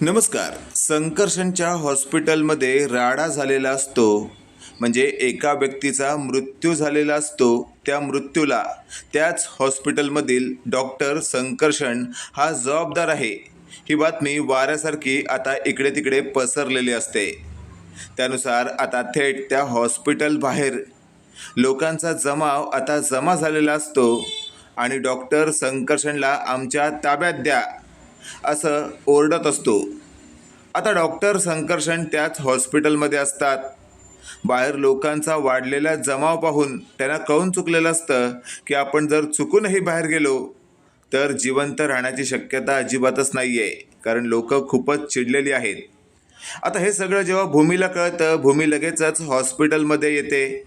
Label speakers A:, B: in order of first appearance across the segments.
A: नमस्कार. संकर्षणच्या हॉस्पिटलमध्ये राडा झालेला असतो. म्हणजे एका व्यक्तीचा मृत्यू झालेला असतो. त्या मृत्यूला त्याच हॉस्पिटलमधील डॉक्टर संकर्षण हा जबाबदार आहे. ही बातमी वाऱ्यासारखी आता इकडे तिकडे पसरलेली असते. त्यानुसार आता थेट त्या हॉस्पिटल बाहेर. लोकांचा जमाव आता जमा झालेला असतो. आणि डॉक्टर संकर्षणला आमच्या ताब्यात द्या. असं ओरडत असतो. आता डॉक्टर संकर्षण त्याच हॉस्पिटलमध्ये असतात. बाहेर लोकांचा वाढलेला जमाव पाहून त्यांना कळून चुकलेलं असतं की आपण जर चुकूनही बाहेर गेलो तर जिवंत राहण्याची शक्यता अजिबातच नाही आहे कारण लोक खूपच चिडलेली आहेत. आता हे सगळं जेव्हा भूमीला कळतं भूमी लगेचच हॉस्पिटलमध्ये येते.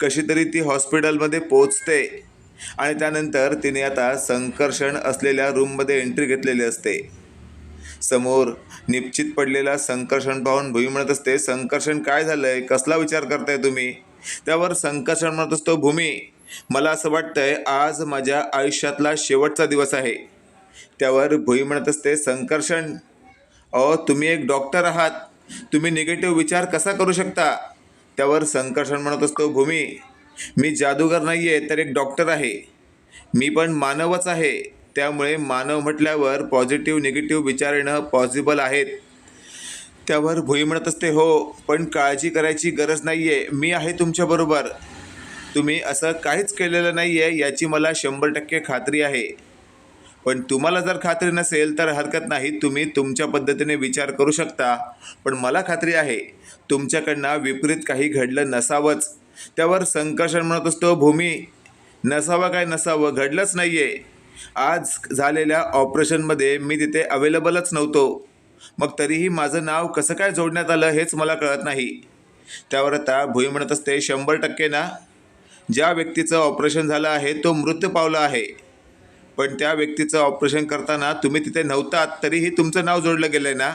A: कशी तरी ती हॉस्पिटलमध्ये पोचते आणि त्यानंतर तिने आता संकर्षण असलेल्या रूममध्ये एंट्री घेतलेली असते. समोर निश्चित पडलेला संकर्षण पाहून भूमी म्हणत असते संकर्षण काय झालंय? कसला विचार करताय तुम्ही? त्यावर संकर्षण म्हणत असतो भूमी मला असं वाटतंय आज माझ्या आयुष्यातला शेवटचा दिवस आहे. त्यावर भूमी म्हणत असते संकर्षण? अ तुम्ही एक डॉक्टर आहात. तुम्ही निगेटिव्ह विचार कसा करू शकता? त्यावर संकर्षण म्हणत असतो भूमी मी जादूगर नाही आहे तर एक डॉक्टर आहे. मी पण मानवच आहे. त्यामुळे मानव म्हटल्यावर पॉझिटिव्ह निगेटिव्ह विचार येणं पॉसिबल आहेत. त्यावर भुई म्हणत असते हो पण काळजी करायची गरज नाही आहे मी आहे तुमच्याबरोबर तुम्ही असं काहीच केलेलं नाही आहे याची मला शंभर टक्के खात्री आहे. पण तुम्हाला जर खात्री नसेल तर हरकत नाही. तुम्ही तुमच्या पद्धतीने विचार करू शकता. पण मला खात्री आहे तुमच्याकडनं विपरीत काही घडलं नसावंच. त्यावर संकर्षण म्हणत असतो भूमी नसावं काय नसावं घडलंच नाही आहे आज झालेल्या ऑपरेशनमध्ये मी तिथे अवेलेबलच नव्हतो. मग तरीही माझं नाव कसं काय जोडण्यात आलं हेच मला कळत नाही. त्यावर आता भुई म्हणत असते शंभर टक्के ना. ज्या व्यक्तीचं ऑपरेशन झालं आहे तो मृत्यू पावला आहे. पण त्या व्यक्तीचं ऑपरेशन करताना तुम्ही तिथे नव्हतात तरीही तुमचं नाव जोडलं गेलं आहे ना.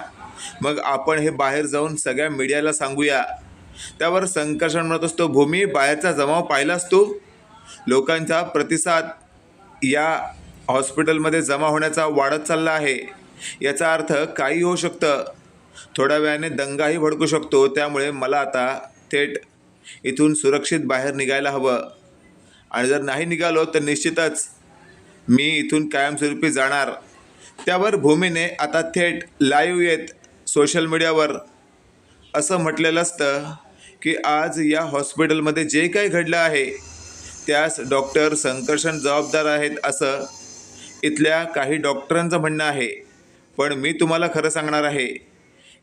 A: मग आपण हे बाहेर जाऊन सगळ्या मीडियाला सांगूया. त्यावर संकर्षण म्हणत असतो भूमी बाहेरचा जमाव पाहिला असतो. लोकांचा प्रतिसाद या हॉस्पिटलमध्ये जमा होण्याचा वाढत चालला आहे. याचा अर्थ काही होऊ शकतं. थोड्या वेळाने दंगाही भडकू शकतो. त्यामुळे मला आता थेट इथून सुरक्षित बाहेर निघायला हवं. आणि जर नाही निघालो तर निश्चितच मी इथून कायमस्वरूपी जाणार. त्यावर भूमीने आता थेट लाईव्ह येत सोशल मीडियावर असं म्हटलेलं असतं. की आज या हॉस्पिटलमध्ये जे काही घडलं आहे त्यास डॉक्टर संकर्षण जबाबदार आहेत असं इथल्या काही डॉक्टरांचं म्हणणं आहे. पण मी तुम्हाला खरं सांगणार आहे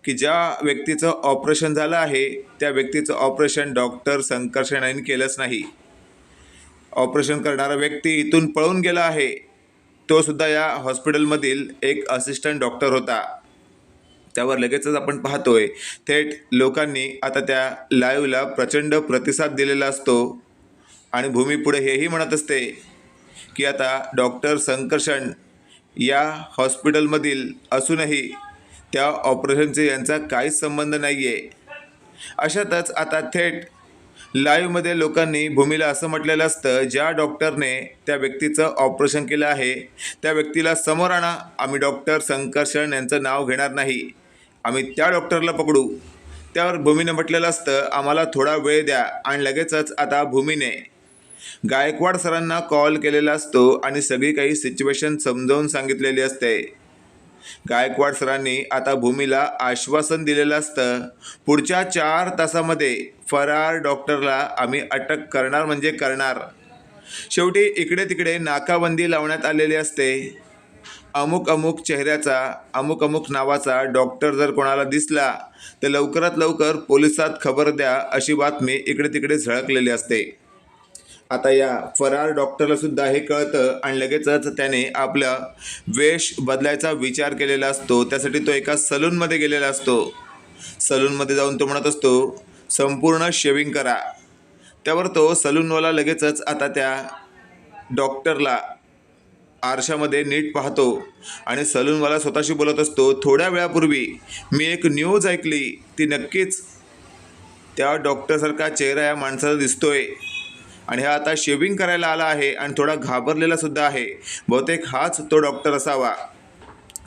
A: की ज्या व्यक्तीचं ऑपरेशन झालं आहे त्या व्यक्तीचं ऑपरेशन डॉक्टर संकर्षण यांनी केलंच नाही. ऑपरेशन करणारा व्यक्ती इथून पळून गेला आहे. तो सुद्धा या हॉस्पिटलमधील एक असिस्टंट डॉक्टर होता. त्यावर लगेचच आपण पाहतोय. थेट लोकांनी आता त्या लाईव्हला प्रचंड प्रतिसाद दिलेला असतो. आणि भूमी पुढे हेही म्हणत असते की आता डॉक्टर संकर्षण या हॉस्पिटलमधील असूनही त्या ऑपरेशनचे यांचा काहीच संबंध नाही आहे अशातच आता थेट लाईव्हमध्ये लोकांनी भूमीला असं म्हटलेलं असतं ज्या डॉक्टरने त्या व्यक्तीचं ऑपरेशन केलं आहे त्या व्यक्तीला समोर आणा. आम्ही डॉक्टर संकर्षण यांचं नाव घेणार नाही. आम्ही त्या डॉक्टरला पकडू. त्यावर भूमीने म्हटलेलं असतं आम्हाला थोडा वेळ द्या आणि लगेचच आता भूमीने. गायकवाड सरांना कॉल केलेला असतो आणि सगळी काही सिच्युएशन समजावून सांगितलेली असते. गायकवाड सरांनी आता भूमीला आश्वासन दिलेलं असतं पुढच्या चार तासामध्ये फरार डॉक्टरला आम्ही अटक करणार म्हणजे करणार. शेवटी इकडे तिकडे नाकाबंदी लावण्यात आलेली असते. अमुक अमुक चेहऱ्याचा अमुक अमुक नावाचा डॉक्टर जर कोणाला दिसला तर लवकरात लवकर पोलिसात खबर द्या अशी बातमी इकडे तिकडे झळकलेली असते. आता या फरार डॉक्टरलासुद्धा हे कळतं आणि लगेचच त्याने आपला वेश बदलायचा विचार केलेला असतो. त्यासाठी तो एका सलूनमध्ये गेलेला असतो. सलूनमध्ये जाऊन तो म्हणत असतो संपूर्ण शेविंग करा. त्यावर तो सलूनवाला लगेचच आता त्या डॉक्टरला आरशामध्ये नीट पाहतो आणि सलूनवाला स्वतःशी बोलत असतो थोड्या वेळापूर्वी मी एक न्यूज ऐकली. ती नक्कीच त्या डॉक्टरसारखा चेहरा या माणसाचा दिसतोय. आणि हा आता शेविंग करायला आला आहे आणि थोडा घाबरलेला सुद्धा आहे. बहुतेक हाच तो डॉक्टर असावा.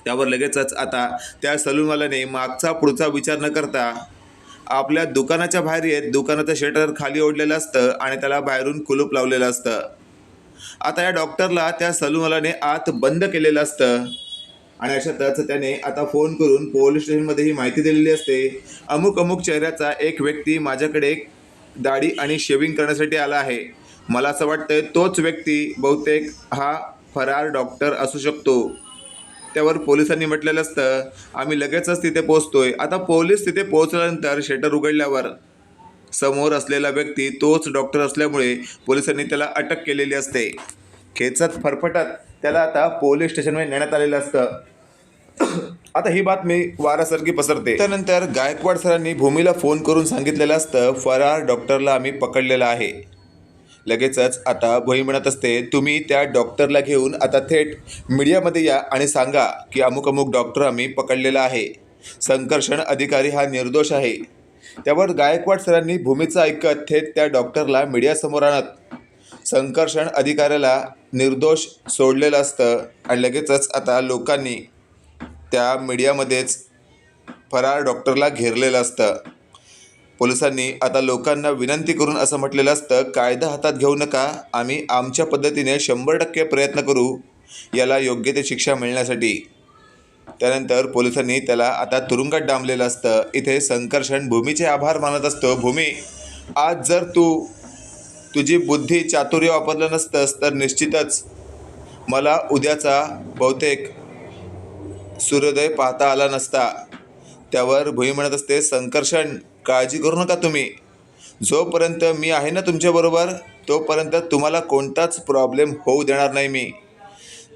A: त्यावर लगेचच आता त्या सलूनवाल्याने मागचा पुढचा विचार न करता आपल्या दुकानाच्या बाहेर येत दुकानाचं शटर खाली ओढलेलं असतं आणि त्याला बाहेरून कुलूप लावलेलं असतं. आता या डॉक्टरला त्या सलूनवाल्याने आत बंद केलेलं असतं. आणि अशातच त्याने आता फोन करून पोलीस स्टेशनमध्ये ही माहिती दिलेली असते. अमुक अमुक चेहऱ्याचा एक व्यक्ती माझ्याकडे दाढी आणि शेविंग करण्यासाठी आला आहे. मला असं वाटतं तोच व्यक्ती बहुतेक हा फरार डॉक्टर असू शकतो. त्यावर पोलिसांनी म्हटलेलं असतं आम्ही लगेचच तिथे पोहोचतोय. आता पोलीस तिथे पोहोचल्यानंतर शटर उघडल्यावर समोर असलेला व्यक्ती तोच डॉक्टर असल्यामुळे पोलिसांनी त्याला अटक केलेली असते. खेचत फरफटत त्याला आता पोलीस स्टेशनमध्ये नेण्यात आलेलं असतं. आता ही बातमी वारासारखी पसरते. त्यानंतर गायकवाड सरांनी भूमीला फोन करून सांगितलेलं असतं फरार डॉक्टरला आम्ही पकडलेलं आहे. लगेचच आता भोई म्हणत असते तुम्ही त्या डॉक्टरला घेऊन आता थेट मीडियामध्ये या आणि सांगा की अमुक अमुक डॉक्टर आम्ही पकडलेला आहे. संकर्षण अधिकारी हा निर्दोष आहे. त्यावर गायकवाड सरांनी भूमीचं ऐकत थेट त्या डॉक्टरला मीडियासमोर आणत. संकर्षण अधिकाऱ्याला निर्दोष सोडलेलं असतं आणि लगेचच आता लोकांनी त्या मीडियामध्येच फरार डॉक्टरला घेरलेलं असतं. पोलिसांनी आता लोकांना विनंती करून असं म्हटलेलं असतं कायदा हातात घेऊ नका आम्ही आमच्या पद्धतीने शंभर टक्के प्रयत्न करू याला योग्य ते शिक्षा मिळण्यासाठी. त्यानंतर पोलिसांनी त्याला आता तुरुंगात डांबलेलं असतं. इथे संकर्षण भूमीचे आभार मानत असतो. भूमी आज जर तू तुझी बुद्धी चातुर्य वापरलं नसतंस तर निश्चितच मला उद्याचा बहुतेक सूर्योदय पाहता आला नसता. त्यावर भुई म्हणत असते संकर्षण काळजी करू नका तुम्ही. जोपर्यंत मी आहे ना तुमच्याबरोबर तोपर्यंत तुम्हाला कोणताच प्रॉब्लेम होऊ देणार नाही मी.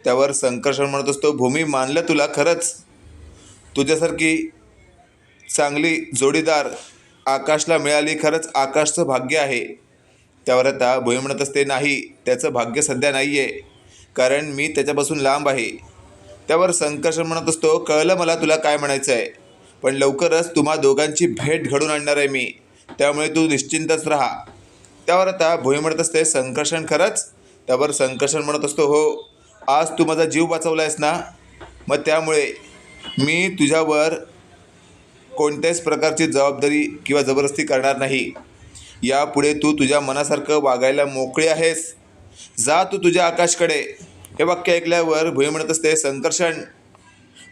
A: त्यावर संकर्षण म्हणत असतो भूमी मानलं तुला खरंच? तुझ्यासारखी चांगली जोडीदार आकाशला मिळाली खरंच? आकाशचं भाग्य आहे. त्यावर आता भुई म्हणत असते नाही त्याचं भाग्य सध्या नाही आहे कारण मी त्याच्यापासून लांब आहे. त्यावर संकर्षण म्हणत असतो कळलं मला तुला काय म्हणायचं आहे पण लवकरच तुम्हा दोघांची भेट घडून आणणार आहे मी त्यामुळे तू निश्चिंतच राहा. त्यावर आता भुई म्हणत असते संकर्षण खरंच? त्यावर संकर्षण म्हणत असतो हो. आज तू माझा जीव वाचवला आहेस ना मग त्यामुळे मी तुझ्यावर कोणत्याच प्रकारची जबाबदारी किंवा जबरदस्ती करणार नाही. यापुढे तू तुझ्या मनासारखं वागायला मोकळी आहेस. जा तू तुझ्या आकाशकडे. हे वाक्य ऐकल्यावर भुई म्हणत असते संकर्षण.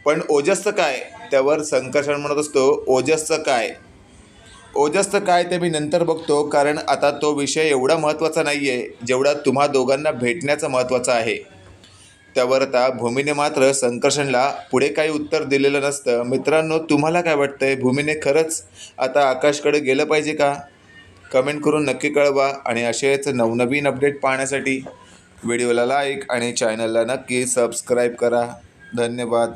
A: पण ओजसचं काय? त्यावर संकर्षण म्हणत असतो ओजसचं काय? ओजसचं काय ते मी नंतर बघतो कारण आता तो विषय एवढा महत्त्वाचा नाही आहे जेवढा तुम्हा दोघांना भेटण्याचा महत्त्वाचा आहे. त्यावर आता भूमीने मात्र संकर्षणला पुढे काही उत्तर दिलेलं नसतं. मित्रांनो तुम्हाला काय वाटतंय? भूमीने खरंच आता आकाशकडे गेलं पाहिजे का? कमेंट करून नक्की कळवा आणि असेच नवनवीन अपडेट पाहण्यासाठी व्हिडिओला लाईक आणि चॅनलला नक्की सबस्क्राईब करा. धन्यवाद.